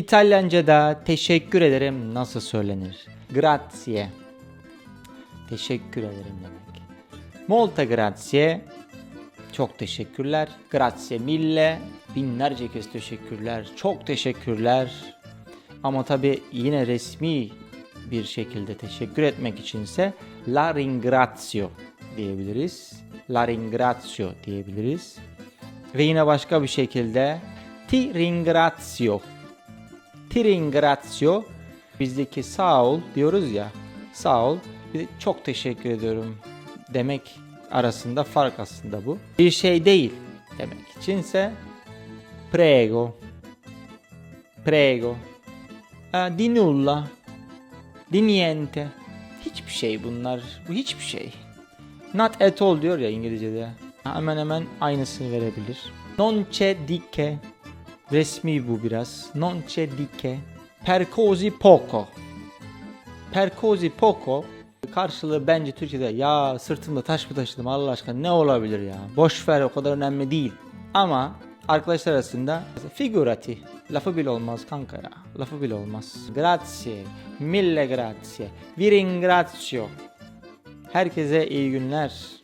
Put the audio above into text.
İtalyanca'da teşekkür ederim nasıl söylenir? Grazie. Teşekkür ederim demek. Molta grazie. Çok teşekkürler. Grazie mille. Binlerce kez teşekkürler. Çok teşekkürler. Ama tabi yine resmi bir şekilde teşekkür etmek içinse la ringrazio diyebiliriz. La ringrazio diyebiliriz. Ve yine başka bir şekilde ti ringrazio. Ti ringrazio. Bizdeki sağ ol diyoruz ya. Sağ ol. Bir de çok teşekkür ediyorum demek arasında fark aslında bu. Bir şey değil demek içinse prego. Prego. Ha, di nulla. Di niente. Hiçbir şey bunlar. Bu hiçbir şey. Not at all diyor ya İngilizce'de. Hemen hemen aynısını verebilir. Non c'è di che. Resmi bu biraz. Non c'è di che. Per così poco. Per così poco. Karşılığı bence Türkçe'de ya sırtımda taş mı taşıdım Allah aşkına ne olabilir ya. Boş ver o kadar önemli değil. Ama arkadaşlar arasında figurati. Lafı bile olmaz kanka ya. Lafı bile olmaz. Grazie. Mille grazie. Vi ringrazio. Herkese iyi günler.